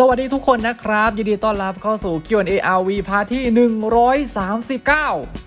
สวัสดีทุกคนนะครับ ยินดีต้อนรับเข้าสู่ Q&A RV พาร์ทที่ 139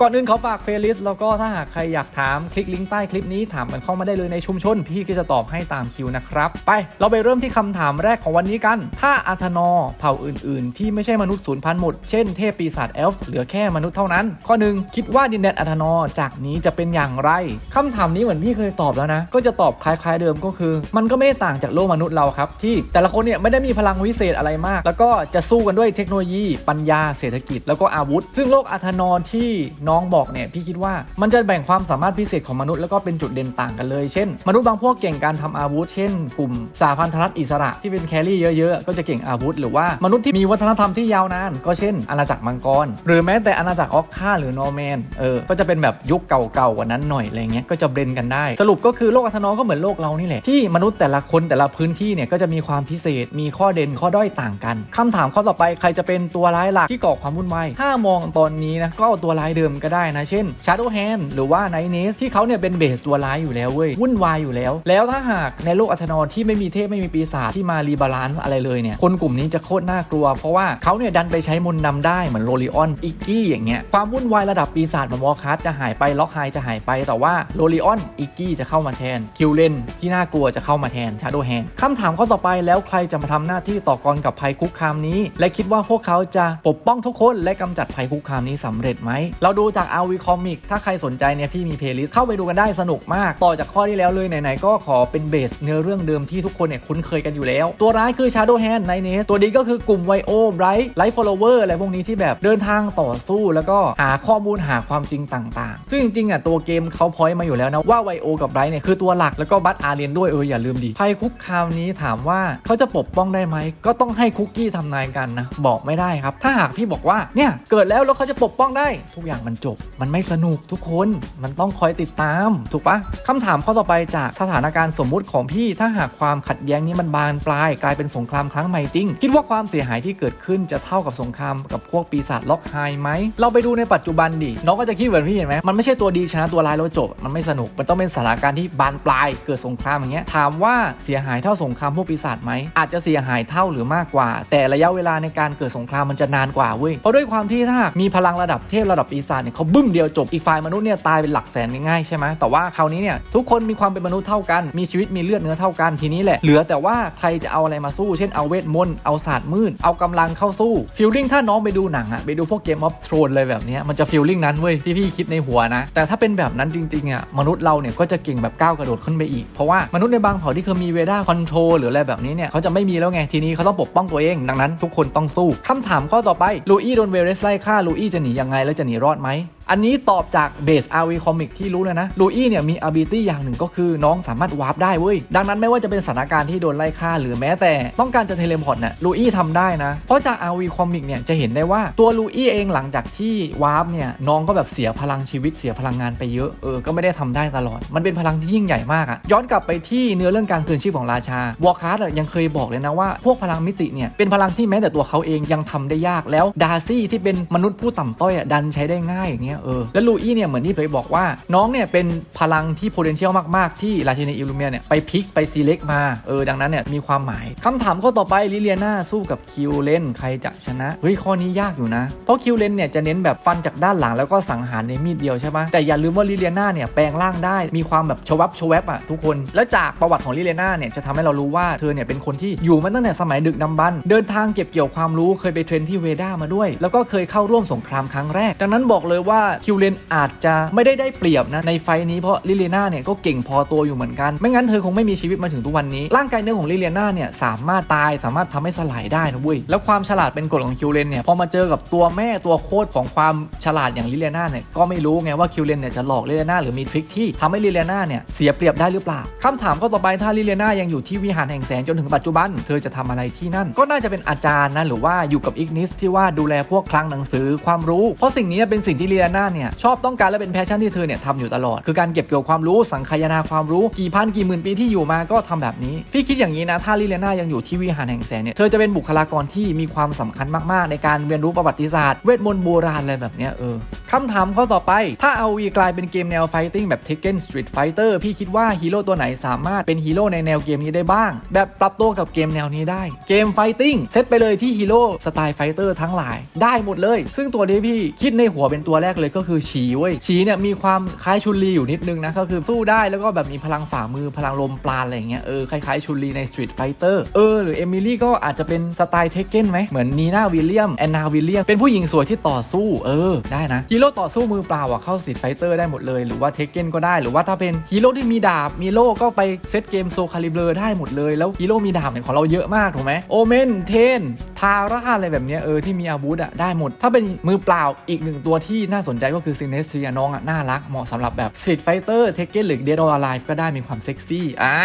ก่อนอื่นขอฝากเฟลิสแล้วก็ถ้าหากใครอยากถามคลิกลิงก์ใต้คลิปนี้ถามกันเข้ามาได้เลยในชุมชน พี่ก็จะตอบให้ตามคิวนะครับ ไปเราไปเริ่มที่คำถามแรกของวันนี้กัน ถ้าอาธนอเผ่าอื่น ๆ ที่ไม่ใช่มนุษย์สูญพันธุ์หมด เช่นเทพปีศาจเอลฟ์เหลือแค่มนุษย์เท่านั้น ข้อหนึ่งคิดว่าดินแดนอาธนอจากนี้จะเป็นอย่างไรคำถามนี้เหมือนพี่เคยตอบแล้วนะ ก็จะตอบคล้าย ๆ เดิมก็คือ มันก็ไม่ได้ต่างจากโลกมนุษย์เราครับที่แต่ละคนเนี่ยไม่ได้มีพลังวิเศษอะไรมาก แล้วก็จะสู้กันด้วยเทคโนโลยี ปัญญาเศรษฐกิจ แล้วก็อาวุธ ซึ่งโลกอาธนอที่น้องบอกเนี่ยพี่คิดว่ามันจะแบ่งความสามารถพิเศษของมนุษย์แล้วก็เป็นจุดเด่นต่างกันเลย เช่น มนุษย์บางพวกเก่งการทำอาวุธ เช่น กลุ่มสาพันธรัฐอิสระที่เป็นแครี่เยอะๆ ก็จะเก่งอาวุธ หรือว่ามนุษย์ที่มีวัฒนธรรมที่ยาวนาน ก็เช่น อาณาจักรมังกร หรือแม้แต่อาณาจักรออกคาหรือนอร์แมนเออก็จะเป็นแบบยุคเก่าๆกว่านั้นหน่อยอะไรเงี้ยก็จะเบรนกันได้ สรุปก็คือโลกอาธนอก็เหมือนโลกเรานี่แหละที่มนุษย์แต่ละคนแต่ละพื้นที่เนี่ยก็จะมีความพิเศษมีข้อเด่นข้อด้อยต่างกันคำถามข้อต่อไปใครจะเป็นตัวร้ายหลักที่ก่อความวุ่นวายถ้ามองตอนนี้นะก็เอาตัวร้ายเดิมก็ได้นะ เช่น Shadow Hand หรือว่า Night n e s ที่เขาเนี่ยเป็นเบสตัวร้ายอยู่แล้วเว้ยวุ่นวายอยู่แล้ว แล้วถ้าหากในโลกอัธนอที่ไม่มีเทพไม่มีปีศาจที่มารีบาลานซ์อะไรเลยเนี่ยคนกลุ่มนี้จะโคตรน่ากลัว เพราะว่าเขาเนี่ยดันไปใช้มนต์นำได้เหมือนโรลิออนอิกกี้อย่างเงี้ยความวุ่นวายระดับปีศาจมอนวอร์คัสจะหายไปล็อกไฮจะหายไปแต่ว่าโรลิออนอิกกี้จะเข้ามาแทนคิวเลนที่น่ากลัวจะเข้ามาแทนชาโดแฮนคำถามข้อต่อไปแล้วใครจะมาทำหน้าที่ต่อกรกับภัยคุกคามนี้ และคิดว่าพวกเขาจะปกป้องทุกคนและกำจัดภัยคุกคามนี้สำเร็จไหม เราดูจาก RV Comic ถ้าใครสนใจเนี่ยพี่มีเพลย์ลิสต์เข้าไปดูกันได้สนุกมาก ต่อจากข้อที่แล้วเลยไหนๆก็ขอเป็นเบสเนื้อเรื่องเดิมที่ทุกคนเนี่ยคุ้นเคยกันอยู่แล้ว ตัวร้ายคือ Shadow Hand ในเนสตัวดีก็คือกลุ่มไวโอไบรท์ไลฟ์ฟอลโลเวอร์อะไรพวกนี้ที่แบบเดินทางต่อสู้ แล้วก็หาข้อมูลหาความจริงต่างๆ ซึ่งจริงๆอะตัวเกมเขาพอยต์มาอยู่แล้วนะว่าไวโอกับไบรท์เนี่ยคือตัวหลักแล้วก็บัตอาเรียนด้วยเอออย่าลืมดิภัยคุกคามนี้ถามว่าเขาจะปกป้องได้ไหมก็ต้องให้คุกกี้ทำนายกันนะ บอกไม่ได้ครับ ถ้าหากพี่บอกว่าเนี่ยเกิดแล้วแล้วเขาจะปกป้องได้ ทุกอย่างมันจบ มันไม่สนุกทุกคนมันต้องคอยติดตาม ถูกปะคำถามข้อต่อไปจากสถานการณ์สมมุติของพี่ถ้าหากความขัดแย้งนี้มันบานปลาย กลายเป็นสงครามครั้งใหม่จริง คิดว่าความเสียหายที่เกิดขึ้นจะเท่ากับสงครามกับพวกปีศาจล็อกไฮไหมเราไปดูในปัจจุบันดิน้องก็จะคิดเหมือนพี่เห็นไหมมันไม่ใช่ตัวดีชนะตัวร้ายแล้วจบ มันไม่สนุกมันต้องเป็นสถานการณ์ที่บานปลาย เกิดสงครามอย่างเงี้ยถามว่าเสียหายเท่าสงครามพวกปีศาจไหมอาจจะเสียหายเท่าหรือมากกว่า แต่ระยะเวลาในการเกิดสงครามมันจะนานกว่าเว้ยเพราะด้วยความที่ถ้ามีพลังระดับเทพระดับปีศาจเนี่ยเขาบึ้มเดียวจบอีกฝ่ายมนุษย์เนี่ยตายเป็นหลักแสนง่ายใช่ไหมแต่ว่าคราวนี้เนี่ยทุกคนมีความเป็นมนุษย์เท่ากันมีชีวิตมีเลือดเนื้อเท่ากันทีนี้แหละเหลือแต่ว่าใครจะเอาอะไรมาสู้ เช่นเอาเวทมนต์เอาศาสตร์มืดเอากำลังเข้าสู้ฟิลลิ่งถ้าน้องไปดูหนังอะไปดูพวกเกมออฟทรอนเลยแบบนี้มันจะฟิลลิ่งนั้นเว้ยที่พี่คิดในหัวนะ แต่ถ้าเป็นแบบนั้นจริงๆอะมนุษย์เราเนี่ยก็จะเก่งแบบก้าวกระโดดขึ้นไปอีกเพราะว่ามนุษย์ในบางเผ่าที่เคยมีเวด้าคอนโทรหรืออะไรแบบนี้เนี่ยเขาจะไม่มีแล้วไงทีนี้เขาต้องปกป้องตัวเอง ดังนั้นทุกคนต้องสู้คำถามข้อต่อไปลูอี้โดนเวลเลสไล่ฆ่าลูอี้จะหนียังไงแล้วจะหนีรอดไหม อันนี้ตอบจากเบส RV Comic ที่รู้เลยนะลูอี้เนี่ยมี ability อย่างหนึ่งก็คือน้องสามารถวาร์ปได้เว้ย ดังนั้นไม่ว่าจะเป็นสถานการณ์ที่โดนไล่ฆ่าหรือแม้แต่ต้องการจะเทเลพอร์ตเนี่ยลูอี้ทำได้นะ เพราะจาก RV Comic เนี่ยจะเห็นได้ว่าตัวลูอี้เองหลังจากที่วาร์ปเนี่ยน้องก็แบบเสียพลังชีวิตเสียพลังงานไปเยอะเออก็ไม่ได้ทำได้ตลอด มันเป็นพลังที่ยิ่งใหญ่มากอะย้อนกลับไปที่เนื้อเรื่องการคืนชีพของราชาวอร์คาร์ดยังเคยบอกเลยนะว่าพวกพลังมิติเนี่ยเป็นพลังที่แม้แต่ตัวเขาเองยังทำได้ยากแล้วดาร์ซี่ที่เป็นมนุษย์ผู้ต่ำต้อยอะดันใช้ได้ง่ายอย่างเงี้ยเออแล้วลูอี้เนี่ยเหมือนที่เคยบอกว่า น้องเนี่ยเป็นพลังที่ potential มาก ๆ ที่ราชินีอิลูเมียเนี่ยไปพิกไปซีเล็กมาเออดังนั้นเนี่ยมีความหมายคำถามข้อต่อไปลิเลียนาสู้กับคิวเลนใครจะชนะเฮ้ยข้อนี้ยากอยู่นะ เพราะคิวเลนเนี่ยจะเน้นแบบฟันจากด้านหลังแล้วก็สังหารในมีดเดียวใช่ปะแต่อย่าลืมว่าลิเลียนาเนี่ยแปลงร่างได้มีความแบบชวับชวับอะทุกคนแล้วจากประวัติของลิเลียนาเนี่ยจะทำให้เรารู้ว่าเธอเนี่ยเป็นคนที่อยู่มาตั้งแต่สมัยดึกดำบรรพ์เดินทางเก็บเกี่ยวความรู้เคยไปเทรนที่เวด้ามาด้วย แล้วก็เคยเข้าร่วมสงครามครั้งแรก ดังนั้นบอกเลยว่าคิวเลนอาจจะไม่ได้ได้เปรียบนะในไฟนี้เพราะลิเลียนาเนี่ยก็เก่งพอตัวอยู่เหมือนกัน ไม่งั้นเธอคงไม่มีชีวิตมาถึงทุกวันนี้ ร่างกายเนื้อของลิเลียนาเนี่ยสามารถตายสามารถทำให้สลายได้นะเว้ยแล้วความฉลาดเป็นกฎของคิวเลนเนี่ยพอมาเจอกับตัวแม่ตัวโคตรของความฉลาดอย่างลิเลียนาเนี่ยก็ไม่รู้ไงว่าคิวเลนเนี่ยจะหลอกลิเลียนาหรือมีทริคที่ทำให้ลิเลียนาเนี่ยเสียเปรียบได้หรือเปล่าคำถามข้อต่อไปถ้าลิเลียนายังอยู่ที่วิหารแห่งแสงจนถึงปัจจุบัน เธอจะทำอะไรที่นั่น ก็น่าจะเป็นอาจารย์นะหรือว่าอยู่กับอิกนิสที่ว่าดูแลพวกคลังหนังสือความรู้ เพราะสิ่งนี้เป็นสิ่งที่ลิเลีนาเนี่ยชอบต้องการและเป็นแพชชั่นที่เธอเนี่ยทำอยู่ตลอด คือการเก็บเกี่ยวความรู้สังคายนาความรู้กี่พันกี่หมื่นปีที่อยู่มาก็ทำแบบนี้ พี่คิดอย่างนี้นะถ้าลิเลนายังอยู่ที่วิหารแห่งแสงเนี่ยเธอจะเป็นบุคลากรที่มีความสำคัญมากๆ ในการเรียนรู้ประวัติศาสตร์เวทมนต์โบราณอะไรแบบเนี้ยเออคำถามข้อต่อไป ถ้า ROV กลายเป็นเกมแนวไฟติ้งแบบ Tekken Street Fighter พี่คิดว่าฮีโร่ตัวไหนสามารถเป็นฮีโร่ในแนวเกมนี้ได้บ้าง แบบปรับตัวกับเกมแนวนี้ได้ เกมไฟติ้งเซตไปเลยที่ฮีโร่สไตล์ไฟเตอร์ทั้งหลาย ได้หมดเลย ซึ่งตัวที่พี่คิดในหัวเป็นตัวแรกเลยก็คือฉีเว้ยฉีเนี่ยมีความคล้ายชุนลีอยู่นิดนึงนะก็คือสู้ได้แล้วก็แบบมีพลังฝ่ามือพลังลมปราณอะไรเงี้ยเออคล้ายๆชุนลีใน Street Fighter เออหรือเอมิลี่ก็อาจจะเป็นสไตล์เทคเก้นไหมเหมือนนีน่าวิลเลียมแอนนาวิลเลียมเป็นผู้หญิงสวยที่ต่อสู้เออได้นะฮีโร่ต่อสู้มือเปล่าอะเข้า Street Fighter ได้หมดเลย หรือว่าเทคเก้นก็ได้หรือว่าถ้าเป็นฮีโร่ที่มีดาบมีโล่ก็ไปเซตเกมโซคาลิเบอร์ได้หมดเลย แล้วฮีโร่มีดาบเนี่ยของเราเยอะมากถูกไหมโอเมนเทนทาร่าอะไรแบบเนี้ยเออที่มีอาวุธอะได้หมด ถ้าเป็นมือเปล่าอีกหนึ่งตัวที่น่าสนนใจก็คือซินเนสเซียน้องอะน่ารักเหมาะสำหรับแบบ Street Fighter Tekken หรือ Dead or Alive ก็ได้มีความเซ็กซี่อ่า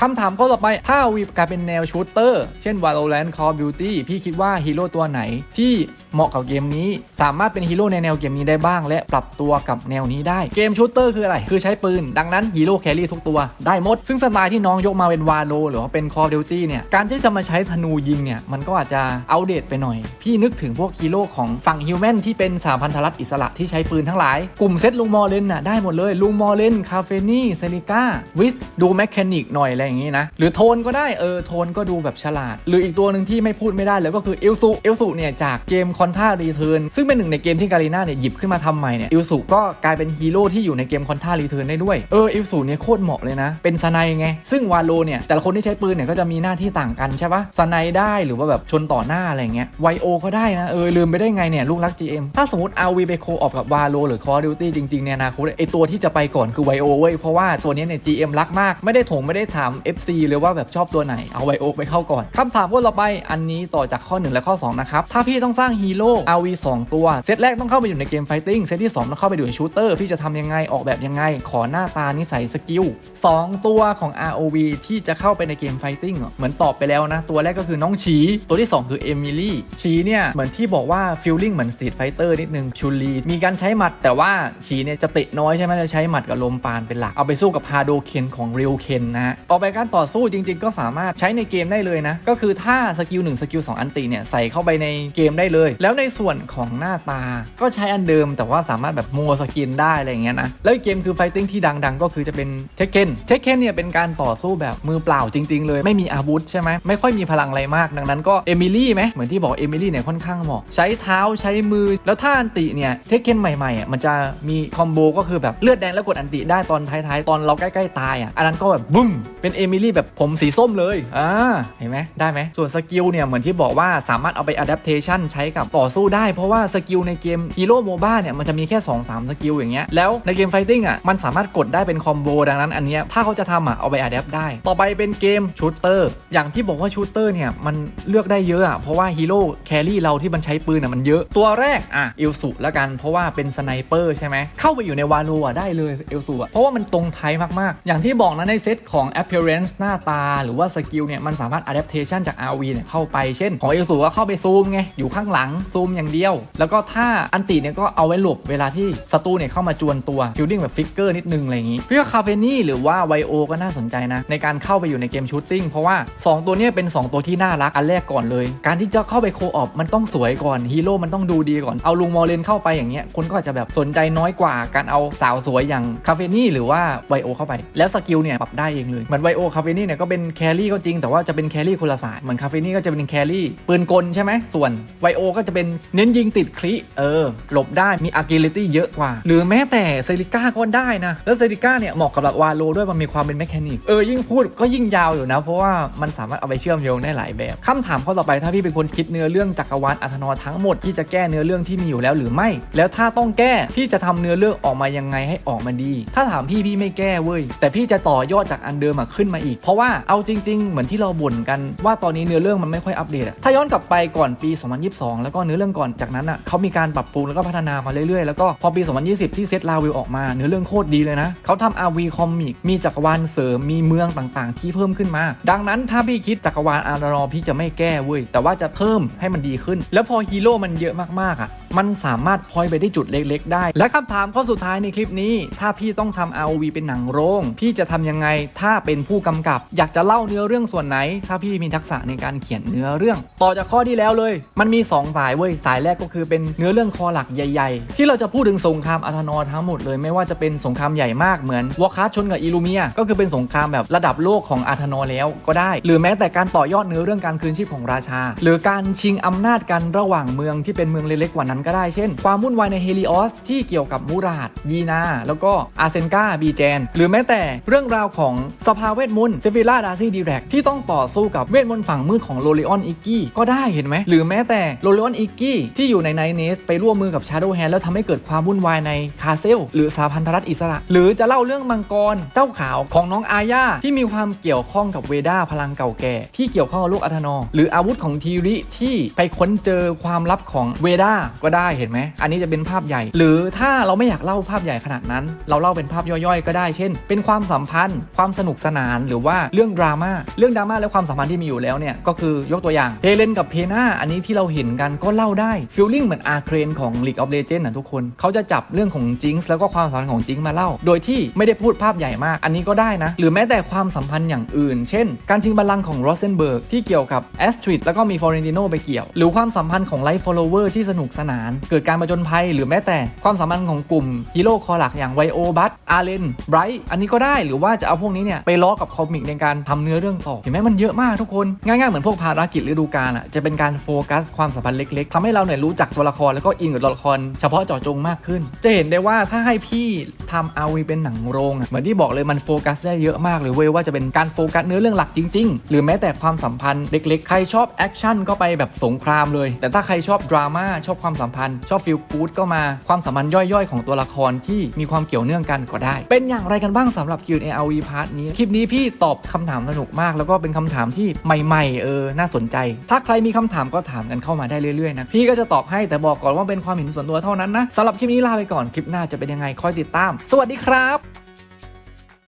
คำถามข้อต่อไปถ้าวีกลายเป็นแนวชูตเตอร์เช่น Valorant Call of Duty พี่คิดว่าฮีโร่ตัวไหนที่เหมาะกับเกมนี้ สามารถเป็นฮีโร่ในแนวเกมนี้ได้บ้าง และปรับตัวกับแนวนี้ได้เกมชูตเตอร์คืออะไร คือใช้ปืน ดังนั้นฮีโร่แครี่ทุกตัวได้หมด ซึ่งสไตล์ที่น้องยกมาเป็นวาโลหรือว่าเป็น Call of Duty เนี่ยการที่จะมาใช้ธนูยิงเนี่ยมันก็อาจจะเอาเดตไปหน่อย พี่นึกถึงพวกฮีโร่ของฝั่งฮิวแมนที่เป็นสาพันธรัฐอิสระที่ใช้ปืนทั้งหลาย กลุ่มเซตลุงมอร์เลนน่ะได้หมดเลยลุงมอร์เลนคาเฟนี่เซนิก้าวิสดูแมคแคนิกหน่อยอะไรอย่างงี้นะ หรือโทนก็ได้เออโทนก็ดูแบบฉลาด หรืออีกตัวหนึ่งที่ไม่พูดไม่ได้เลยก็คือเอลซูเอลซูเนี่ยจากเกมคอนท่ารีเทิร์นซึ่งเป็นหนึ่งในเกมที่การีนาเนี่ยหยิบขึ้นมาทำใหม่เนี่ยเอลซูก็กลายเป็นฮีโร่ที่อยู่ในเกมคอนท่ารีเทิร์นได้ด้วยเออเอลซูเนี่ยโคตรเหมาะเลยนะ เป็นสไนไง ซึ่งวาโลเนี่ยแต่ละคนที่ใช้ปืนเนี่ยก็จะมีหน้าที่ต่างกันใช่ปะสไนได้หรือว่าแบบชนต่อหน้าอะไรเงี้ยไวโอก็ได้นะเออลืมไปได้ไงเนี่ยลูกรัก GM ถ้าสมมติอาวีไปโคออกกับวาโลหรือ Call of Duty จริงๆในอนาคตไอตัวที่จะไปก่อนคือไวโอเว้ยเพราะว่าตัวนี้เนี่ย GM รักมากไม่ได้ถงไม่ได้ถาม FC เลยว่าแบบชอบตัวไหนเอาไวโอไปเข้าก่อนคำถามข้อต่อไปอันนี้ต่อจากข้อ 1 และข้อ 2 นะครับ ถ้าพี่ต้องสร้างฮีโร่ RV 2 ตัว เซตแรกต้องเข้าไปอยู่ในเกมไฟติ้งเซตที่ 2 ต้องเข้าไปอยู่ในชูเตอร์พี่จะทำยังไงออกแบบยังไง ขอหน้าตานิสัยสกิล2ตัวของ ROV ที่จะเข้าไปในเกมไฟติ้งเหมือนตอบไปแล้วนะ ตัวแรกก็คือน้องฉีตัวที่ 2 คือเอมิลี่ฉีเนี่ยเหมือนที่บอกว่าฟีลลิ่งเหมือนสตรีทไฟเตอร์นิดนึงชุลีมีการใช้หมัด แต่ว่าฉีเนี่ยจะเตะน้อยใช่ไหมจะใช้หมัดกับลมปานเป็นหลัก เอาไปสู้กับฮาโดเคนของริวเคนนะฮะออกไปการต่อสู้จริง ๆ ก็สามารถใช้ในเกมได้เลยนะ ก็คือถ้าสกิล1สกิล2อันติเนี่ยใส่เข้าไปในเกมได้เลย แล้วในส่วนของหน้าตาก็ใช้อันเดิม แต่ว่าสามารถแบบโมสกินได้อะไรอย่างเงี้ยนะแล้วเกมคือไฟติ้งที่ดังๆ ก็คือจะเป็นเทคเคนเทคเคนเนี่ยเป็นการต่อสู้แบบมือเปล่าจริง ๆ เลยไม่มีอาวุธใช่ไหมไม่ค่อยมีพลังอะไรมากดังนั้นก็เอมิลี่ไหมเหมือนที่บอกเอมิลี่เนี่ยค่อนข้างเหมาะใช้เท้าใช้มือแล้วถ้าอันติเนี่ยเทคเคนใหม่ๆอะมันจะมีคอมโบก็คือแบบเลือดแดงแล้วกดอันติได้ตอนท้ายๆ ตอนเราใกล้ๆตายอะอันนั้นก็แบบบึ้มเป็นเอมิลี่แบบผมสีส้มเลยอ่าเห็นไหมได้ไหมส่วนสกิลเนี่ยเหมือนที่บอกว่าสามารถเอาไป adaptation ใช้กับต่อสู้ได้ เพราะว่าสกิลในเกมฮีโร่โมบ้าเนี่ยมันจะมีแค่ 2-3 สกิลอย่างเงี้ยแล้วในเกมไฟติ้งอะมันสามารถกดได้เป็นคอมโบดังนั้นอันเนี้ยถ้าเขาจะทำอะเอาไป adapt ได้ ต่อไปเป็นเกมชูตเตอร์อย่างที่บอกว่าชูตเตอร์เนี่ยมันเลือกได้เยอะอะเพราะว่าฮีโร่แครี่เราที่มันใช้ปืนอะมันเยอะตัวแรกอะเอลสุแล้วกันเพราะว่าเป็นสไนเปอร์ใช่ไหมเข้าไปอยู่ในวาโลอะได้เลยเอลสุอะเพราะว่ามันตรงไทยมากๆ อย่างที่บอกนะในเซตของ appearance หน้าตา หรือว่าสกิลเนี่ยมันสามารถ adaptation จาก RV เนี่ยเข้าไปเช่น ของเอลสุก็เข้าไปซูมไงอยู่ข้างหลังซูมอย่างเดียว แล้วก็ถ้าอันติเนี่ยก็เอาไว้หลบเวลาที่ศัตรูเนี่ยเข้ามาจวนตัวฟิลลิ่งแบบฟิกเกอร์นิดนึงอะไรอย่างงี้พี่ว่าคาเฟนี่หรือว่าไวโอก็น่าสนใจนะในการเข้าไปอยู่ในเกมชูตติ้งเพราะว่า 2 ตัวเนี้เป็น 2 ตัวที่น่ารักอันแรกก่อนเลย การที่จะเข้าไปโคออปมันต้องสวยก่อนฮีโร่มันต้องดูดีก่อนเอาลุงมอเลนเข้าไปอย่างเงี้ยคนก็อาจจะแบบสนใจน้อยกว่าการเอาสาวสวยอย่างคาเฟนี่หรือว่าไวโอเข้าไป แล้วสกิลเนี่ยปรับได้เองเลยเหมือนไวโอคาเฟนี่เนี่ยก็เป็นแครี่ก็จริงแต่ว่าจะเป็นแครี่คนละสายเหมือนคาเฟนี่ก็จะเป็นแครี่ปืนกลใช่ไหมส่วนไวโอก็จะเป็นเน้นยิงติดคลิเออหลบได้มี agility เยอะกว่า หรือแม้แต่เซริก้าก็ได้นะแล้วเซริก้าเนี่ยเหมาะกับแบบวาโลด้วยมันมีความเป็นแมคานิกเออยิ่งพูดก็ยิ่งยาวอยู่นะ เพราะว่ามันสามารถเอาไปเชื่อมโยงได้หลายแบบคำถามข้อต่อไปถ้าพี่เป็นคนคิดเนื้อเรื่องจักรวาลอัธนอทั้งหมดที่จะแก้เนื้อเรื่องที่มีอยู่แล้วหรือไม่ แล้วถ้า้าต้องแก้ พี่จะทำเนื้อเรื่องออกมายังไงให้ออกมาดี ถ้าถามพี่พี่ไม่แก้เว้ย แต่พี่จะต่อยอดจากอันเดิมมาขึ้นมาอีก เพราะว่าเอาจริง ๆ เหมือนที่เราบ่นกันว่าตอนนี้เนื้อเรื่องมันไม่ค่อยอัปเดตอะถ้าย้อนกลับไปก่อนปี 2022 แล้วก็เนื้อเรื่องก่อนจากนั้นอะเขามีการปรับปรุงแล้วก็พัฒนามาเรื่อยๆ แล้วก็พอปี 2020 ที่เซตลาวิลออกมาเนื้อเรื่องโคตรดีเลยนะเขาทำ RV คอมิกมีจักรวาลเสริมมีเมืองต่างๆ ที่เพิ่มขึ้นมา ดังนั้นถ้าพี่คิดจักรวาลอารารอพี่จะไม่แก้เว้ยแต่ว่าจะเพิ่มให้มันดีขึ้น แล้วพอฮีโร่มันเยอะมากๆอะ มันสามารถพอยไปได้จุดเล็ก ๆ ได้ และคำถามข้อสุดท้ายในคลิปนี้ ถ้าพี่ต้องทำ ROV เป็นหนังโรง พี่จะทำยังไง ถ้าเป็นผู้กำกับ อยากจะเล่าเนื้อเรื่องส่วนไหน ถ้าพี่มีทักษะในการเขียนเนื้อเรื่อง ต่อจากข้อที่แล้วเลย มันมี 2 สายเว้ย สายแรกก็คือเป็นเนื้อเรื่องคอหลักใหญ่ ๆ ที่เราจะพูดถึงสงครามอาธนอทั้งหมดเลย ไม่ว่าจะเป็นสงครามใหญ่มากเหมือนวอคาชนกับอิลูเมีย ก็คือเป็นสงครามแบบระดับโลกของอาธนอแล้วก็ได้ หรือแม้แต่การต่อยอดเนื้อเรื่องการคืนชีพของราชา หรือการชิงอำนาจกันระหว่างเมืองที่เป็นเมืองเล็กๆกว่านั้นก็ได้เช่น ความวุ่นวายในเฮลิออสที่เกี่ยวกับมูราดยีนา แล้วก็อาเซนกาบีแจน หรือแม้แต่เรื่องราวของสภาเวทมนต์เซฟิล่าดาซี่ดีแรกที่ต้องต่อสู้กับเวทมนต์ฝั่งมืดของโรเลออนอิกกี้ก็ได้เห็นไหม หรือแม้แต่โรเลออนอิกกี้ที่อยู่ในไนเนสไปร่วมมือกับชาโดว์แฮนแล้วทำให้เกิดความวุ่นวายในคาเซลหรือสาพันธรัฐอิสระ หรือจะเล่าเรื่องมังกรเจ้าขาวของน้องอาญาที่มีความเกี่ยวข้องกับเวดาพลังเก่าแก่ ที่เกี่ยวข้องกับโลกอัธนอหรืออาวุธของทีริที่ไปค้นเจอความลับของเวดาก็ได้เห็นไหม อันนี้จะเป็นภาพใหญ่ หรือถ้าเราไม่อยากเล่าภาพใหญ่ขนาดนั้น เราเล่าเป็นภาพย่อยๆ ก็ได้ เช่น เป็นความสัมพันธ์ ความสนุกสนาน หรือว่าเรื่องดราม่า เรื่องดราม่าและความสัมพันธ์ที่มีอยู่แล้วเนี่ย ก็คือยกตัวอย่าง เฮเลนกับเพนาอันนี้ที่เราเห็นกันก็เล่าได้ ฟีลลิ่งเหมือนอาร์เครนของ League of Legends นะทุกคน เขาจะจับเรื่องของจิงส์แล้วก็ความสัมพันธ์ของจิงส์มาเล่า โดยที่ไม่ได้พูดภาพใหญ่มาก อันนี้ก็ได้นะ หรือแม้แต่ความสัมพันธ์อย่างอื่น เช่น การชิงบัลลังก์ของโรเซนเบิร์กที่เกี่ยวกับแอสตริดแล้วก็มีฟอร์เรนติโนไปเกี่ยว หรือความสัมพันธ์ของไลฟ์ฟอลโลเวอร์ที่สนุกสนานเกิดการประจนภัยหรือแม้แต่ความสัมพันธ์ของกลุ่มฮีโร่คอหลักอย่างไวโอบัตอาร์เลนไบรท์อันนี้ก็ได้หรือว่าจะเอาพวกนี้เนี่ยไปล้อกับคอมิกในการทำเนื้อเรื่องต่อเห็นไหมมันเยอะมากทุกคนง่ายๆเหมือนพวกภารกิจฤดูกาลอะจะเป็นการโฟกัสความสัมพันธ์เล็กๆทำให้เราเนี่ยรู้จักตัวละครแล้วก็อินกับตัวละคร เฉพาะเจาะจงมากขึ้น จะเห็นได้ว่าถ้าให้พี่ทำเอาวีเป็นหนังโรงอะเหมือนที่บอกเลยมันโฟกัสได้เยอะมากเลยเว้ยว่าจะเป็นการโฟกัสเนื้อเรื่องหลักจริง ๆ หรือแม้แต่ความสัมพันธ์เล็กๆ ใครชอบแอคชั่นก็ไปแบบสงครามเลย แต่ถ้าใครชอบดราม่าชอบความสัมพันธ์ ชอบฟิลกู๊ดก็มาความสัมพันธ์ย่อยๆ ของตัวละครที่มีความเกี่ยวเนื่องกันก็ได้ เป็นอย่างไรกันบ้างสำหรับ Q&A RV พาร์ทนี้ คลิปนี้พี่ตอบคำถามสนุกมาก แล้วก็เป็นคำถามที่ใหม่ๆเออน่าสนใจ ถ้าใครมีคำถามก็ถามกันเข้ามาได้เรื่อยๆนะพี่ก็จะตอบให้แต่บอกก่อนว่าเป็นความเห็นส่วนตัวเท่านั้นนะสำหรับคลิปนี้ลาไปก่อนคลิปหน้าจะเป็นยังไงคอยติดตาม สวัสดีครับ